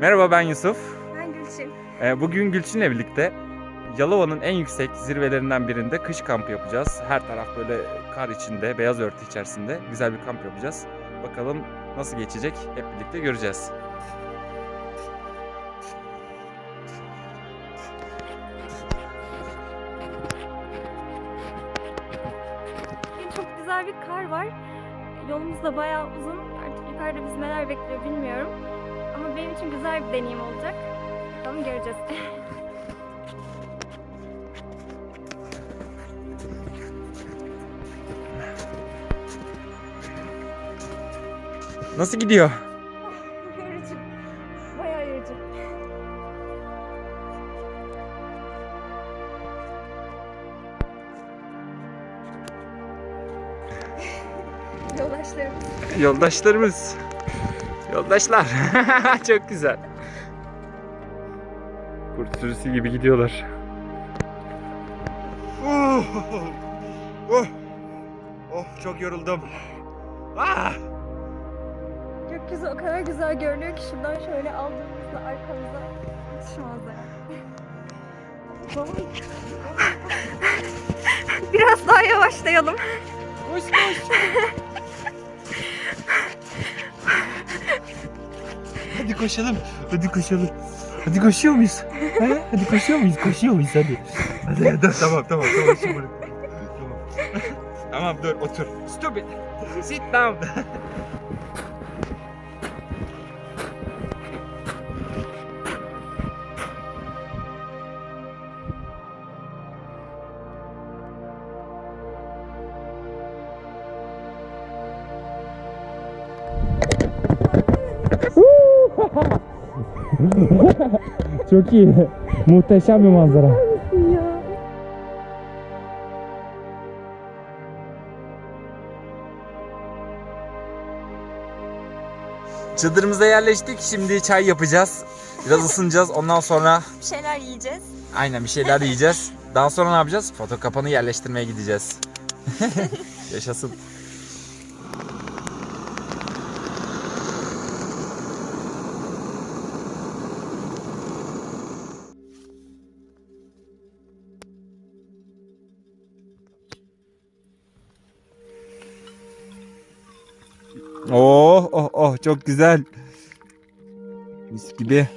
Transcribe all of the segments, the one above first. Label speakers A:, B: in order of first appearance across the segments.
A: Merhaba ben Yusuf.
B: Ben Gülçin.
A: Ee, Bugün Gülçin'le birlikte Yalova'nın en yüksek zirvelerinden birinde kış kampı yapacağız. Her taraf böyle kar içinde, beyaz örtü içerisinde güzel bir kamp yapacağız. Bakalım nasıl geçecek hep birlikte göreceğiz.
B: Çok güzel bir kar var. Yolumuz da bayağı uzun. Artık yukarıda bizi neler bekliyor bilmiyorum. Ama benim için güzel bir deneyim olacak. Bakalım göreceğiz.
A: Nasıl gidiyor?
B: yorucu. Bayağı yorucu. Yoldaşlarımız.
A: Yoldaşlarımız. Yoldaşlar. Çok güzel. Kurt sürüsü gibi gidiyorlar. Oh, oh, oh çok yoruldum. Ah!
B: Gökyüzü o kadar güzel görünüyor ki şuradan şöyle aldığımızda arkamıza müthiş manzara. Biraz daha yavaşlayalım.
A: Koş koş. Hadi koşalım. Hadi koşalım. Hadi koşuyor muyuz? He? Hadi koşuyor muyuz? Koşuyor muyuz hadi. Hadi dur tamam tamam tamam şimdi bırak. Tamam. tamam dur otur. Stop it. Sit down. Çok iyi. Muhteşem bir manzara. Çadırımıza yerleştik. Şimdi çay yapacağız. Biraz ısınacağız. Ondan sonra
B: Bir şeyler yiyeceğiz.
A: aynen bir şeyler yiyeceğiz. Daha sonra ne yapacağız? Foto kapanı yerleştirmeye gideceğiz. Yaşasın. Oh oh oh çok güzel. Mis gibi.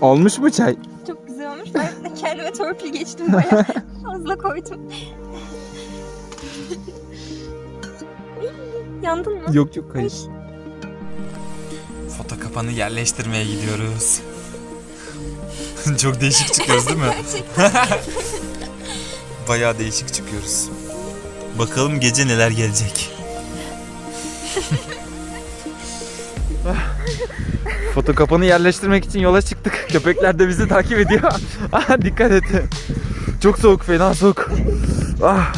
A: Olmuş mu çay?
B: Çok güzel olmuş. Ben de kendime torpil geçtim bayağı. Fazla koydum. Yandın mı?
A: Yok yok hayır. Foto kapanı yerleştirmeye gidiyoruz. Çok değişik çıkıyoruz değil mi? Bayağı değişik çıkıyoruz. Bakalım gece neler gelecek. Foto kapanı yerleştirmek için yola çıktık. Köpekler de bizi takip ediyor. ah, dikkat et. Çok soğuk, fena soğuk. Ah.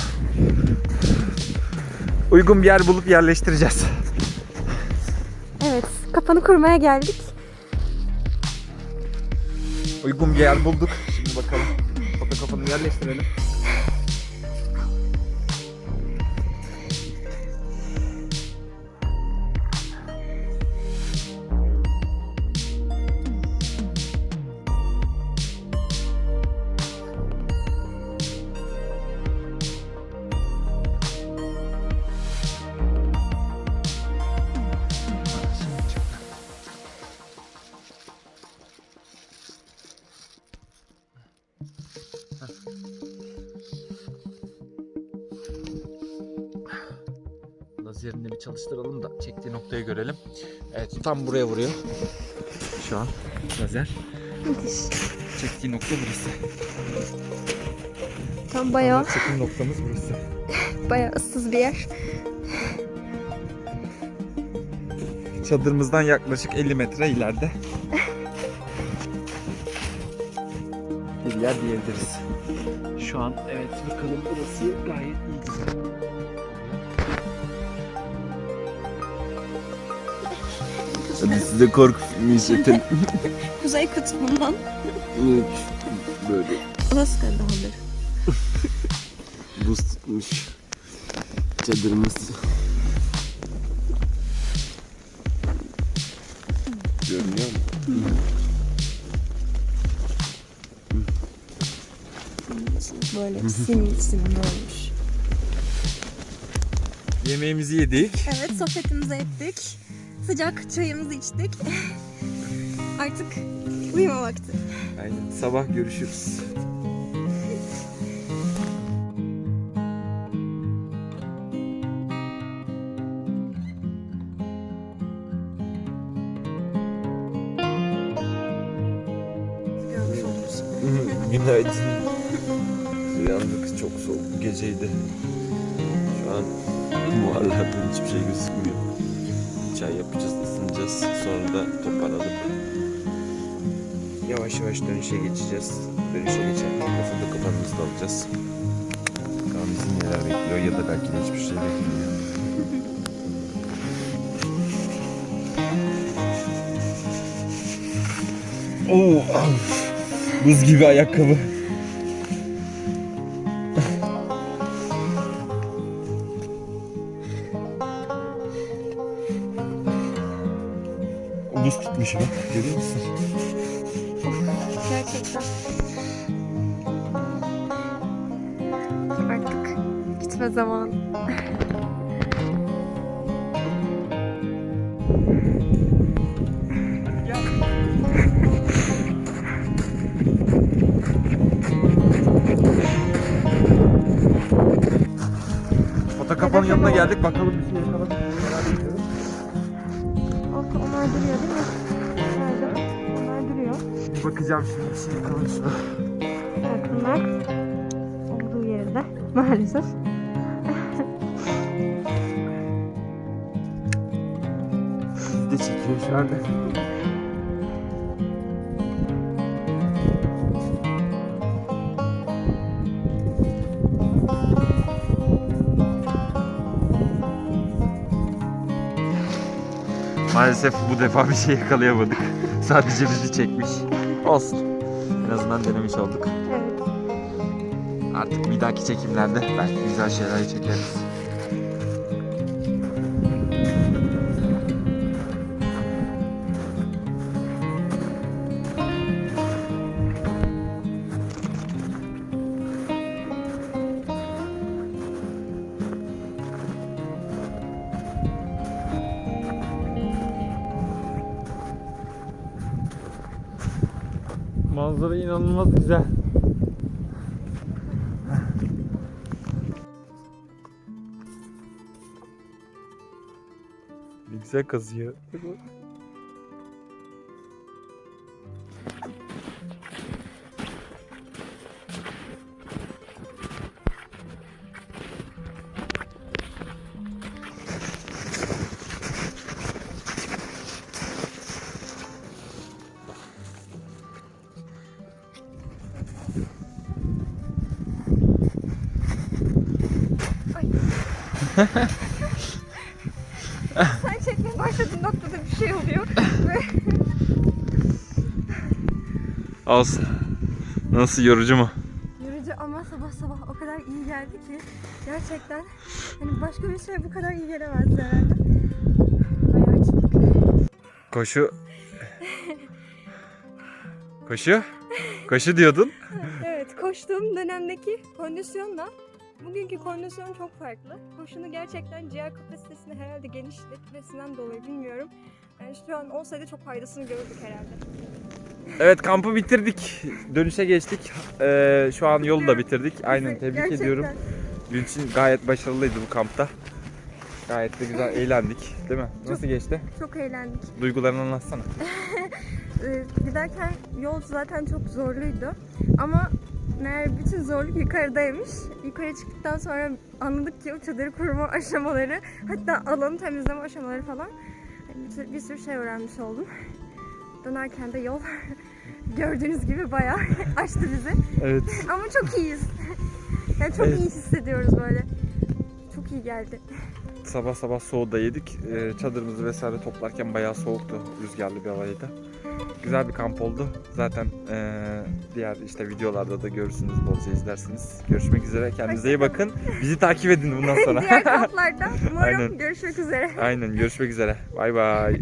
A: Uygun bir yer bulup yerleştireceğiz.
B: Evet. Kapanı kurmaya geldik.
A: Uygun bir yer bulduk. Şimdi bakalım. Foto kapanı yerleştirelim. Lazerini bir çalıştıralım da çektiği noktayı görelim. Evet tam buraya vuruyor. Şu an lazer. Çektiği nokta burası.
B: Tam bayağı,
A: Çekim noktamız burası.
B: bayağı ıssız bir yer.
A: Çadırımızdan yaklaşık 50 metre ileride. Bir yer diyebiliriz. Şu an evet bakalım burası gayet iyi Hadi size korku filmi izletelim.
B: Kuzey kutbundan
A: Böyle.
B: Alaska dağları.
C: Buz tutmuş. Çadırımız. Görünüyor mu?
D: Böyle simli simli olmuş.
A: Yemeğimizi yedik.
D: Evet sohbetimizi ettik. Sıcak çayımızı içtik. Artık uyuma vakti.
A: Aynen. Sabah görüşürüz.
C: Günaydın. Uyandık çok soğuk bir geceydi. Şu an buharlardan hiçbir şey gözükmüyor. Çay yapacağız, ısınacağız. Sonra da toparlanıp yavaş yavaş dönüşe geçeceğiz. Dönüşe geçerken kafada kafanımızı da alacağız. Bakalım bizi neler bekliyor ya da belki de hiçbir şey bekliyor.
A: Oo, buz gibi ayakkabı.
D: Gitme zamanı.
A: Fotokapanın yanına geldik bakalım bir şey yakaladık. mı?
B: Olsa onlar duruyor değil mi? Nerede? Onlar duruyor.
A: Bir bakacağım şimdi bir şey yakaladım şuna.
B: Evet bunlar olduğu yerde maalesef.
A: De çekiyor şu anda. Maalesef bu defa bir şey yakalayamadık. Sadece bizi çekmiş. Olsun. En azından denemiş olduk.
B: Evet.
A: Artık bir dahaki çekimlerde belki güzel şeyler çekeriz. Manzara inanılmaz güzel. Ne güzel kazıyor.
B: Sen çekmeye başladığın noktada bir şey oluyor.
A: Olsun. Nasıl yorucu mu?
B: Yorucu ama sabah sabah o kadar iyi geldi ki gerçekten hani başka bir şey bu kadar iyi gelemezdi herhalde. Bayağı çıktık.
A: Koşu. Koşu? Koşu diyordun.
B: Evet koştuğum dönemdeki kondisyonla bugünkü kondisyon çok farklı. Koşunu gerçekten ciğer kapasitesini herhalde genişletmesinden dolayı bilmiyorum. Yani şu an olsaydı çok faydasını görürdük herhalde.
A: Evet kampı bitirdik. Dönüşe geçtik. Ee, şu an yolu da bitirdik. Aynen tebrik
B: Gerçekten
A: ediyorum. Dün için gayet başarılıydı bu kampta. Gayet de güzel eğlendik. Değil mi? Nasıl geçti?
B: Çok eğlendik.
A: Duygularını anlatsana.
B: Ee, giderken yol zaten çok zorluydu. Ama meğer bütün zorluk yukarıdaymış. Yukarı çıktıktan sonra anladık ki o çadırı kurma aşamaları, hatta alanı temizleme aşamaları falan. Yani bir, sürü- bir sürü şey öğrenmiş oldum. Dönerken de yol gördüğünüz gibi bayağı açtı bizi.
A: Evet.
B: Ama çok iyiyiz. Yani çok
A: Evet.
B: iyi hissediyoruz böyle. Çok iyi geldi.
A: Sabah sabah soğuda yedik. Ee, çadırımızı vesaire toplarken bayağı soğuktu. Rüzgarlı bir havaydı. Güzel bir kamp oldu. Zaten eee, diğer işte videolarda da görürsünüz, bolca izlersiniz. Görüşmek üzere. Kendinize iyi bakın. Bizi takip edin bundan sonra.
B: Diğer kamplarda umarım
A: Aynen.
B: görüşmek üzere.
A: Aynen görüşmek üzere. Bay bay.